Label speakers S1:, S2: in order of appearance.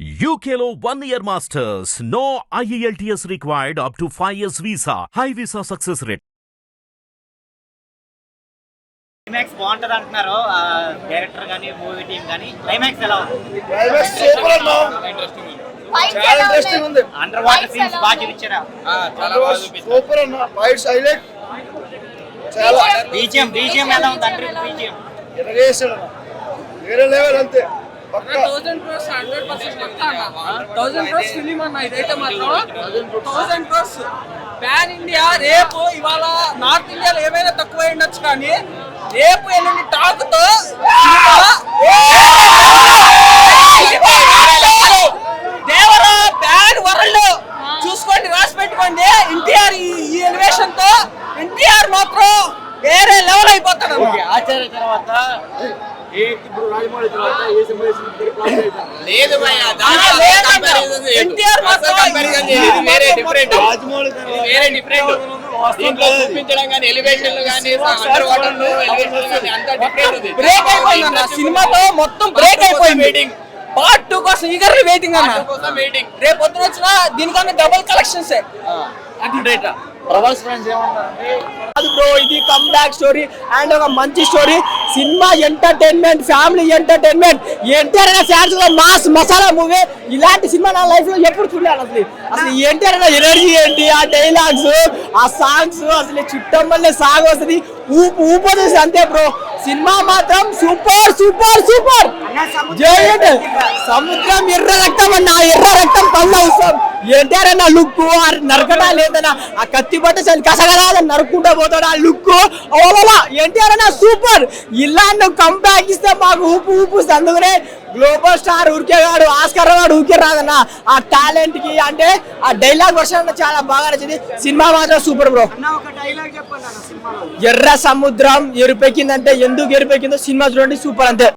S1: One year masters. No E IELTS required up to 5 years visa. High visa success rate.
S2: Climax బాగుంటది అంటున్నారు. Director గానీ movie team గానీ climax ఎలా ఉంది? Under water scenes బాగా చూపించారా?
S3: సూపర్ అన్న. ఫైట్స్ హైలైట్ చాలా.
S2: బీజిఎం బీజిఎం ఎలా ఉంది అంటే బీజిఎం.
S3: వేరే లెవెల్ అంతే.
S4: థౌసండ్ క్రోర్స్ హండ్రెడ్ పర్సెంట్ పక్కా అన్న థౌసండ్ క్రోర్స్ ఫిలిం అన్న ఇదైతే మాత్రం థౌసండ్ క్రోర్స్ ప్యాన్ ఇండియా రేపు ఇవాళ నార్త్ ఇండియాలో ఏమైనా తక్కువ ఉండొచ్చు కానీ రేపు ఎల్లుండి టాక్తో దేవరా ప్యాన్ వరల్డ్. చూసుకోండి రాసి పెట్టుకోండి. ఎన్టీఆర్ ఈ ఎలివేషన్తో ఎన్టీఆర్ మాత్రం వేరే లెవెల్ అయిపోతాడు.
S2: ఆచార్య తర్వాత
S5: లేదు వేరే వేరే. దీంట్లో చూపించడం కానీ ఎలివేషన్లు కానీ అండర్ వాటర్లో ఎలివేషన్లు కానీ అంతా డిఫరెంట్ ఉంది.
S4: బ్రేక్ అయిపోయింది అన్న సినిమాతో మొత్తం బ్రేక్ అయిపోయింది.
S5: వెయిటింగ్
S4: పార్ట్ టూ కోసం ఈగర్లీ వెయిటింగ్ అన్న.
S5: వెయిటింగ్
S4: రేపు పొద్దున వచ్చిన దీనికన్నా డబుల్ కలెక్షన్స్
S2: ప్రభాస్ ఫ్రెండ్స్ ఏమన్నారు
S4: అది బ్రో ఇది కమ్ బ్యాక్ స్టోరీ అండ్ ఒక మంచి స్టోరీ సినిమా ఎంటర్టైన్మెంట్ ఫ్యామిలీ ఎంటర్టైన్మెంట్ ఎన్టీఆర్ ఫ్యాన్స్లో మాస్ మసాలా మూవీ ఇలాంటి సినిమా నా లైఫ్లో ఎప్పుడు చూడాలి అసలు. అసలు ఎన్టీఆర్ ఎనర్జీ ఏంటి? ఆ డైలాగ్స్ ఆ సాంగ్స్ అసలు చుట్టమ్మల్లే సాంగ్ వస్తుంది. ఊపు ఊపొస్తుంది అంతే బ్రో సినిమా మాత్రం సూపర్ సూపర్ సూపర్. సముద్రం ఎర్ర రక్తం అన్న ఎర్ర రక్తం కళ్ళు అవసరం అన్న లుక్ నరకడా లేదన్నా ఆ కత్తి పట్ట చలి కసగలా నరుక్కుంటూ పోతాడు ఆ లుక్ ఓలా ఎన్టీఆర్ అన్న సూపర్. ఇలా నువ్వు కంబ్యాక్ ఇస్తే మాకు ఊపు ఊపు వస్తుంది. గ్లోబల్ స్టార్ ఊరికే కాడు ఆస్కర్ వాడు ఊరికే రాదన్న. ఆ టాలెంట్కి అంటే ఆ డైలాగ్ వర్షన్ చాలా బాగా నచ్చింది. సినిమా మాత్రం సూపర్ బ్రో. ఎర్ర సముద్రం ఎరుపెక్కిందంటే ఎందుకు ఎరుపెక్కిందో సినిమా చూడండి సూపర్ అంతే.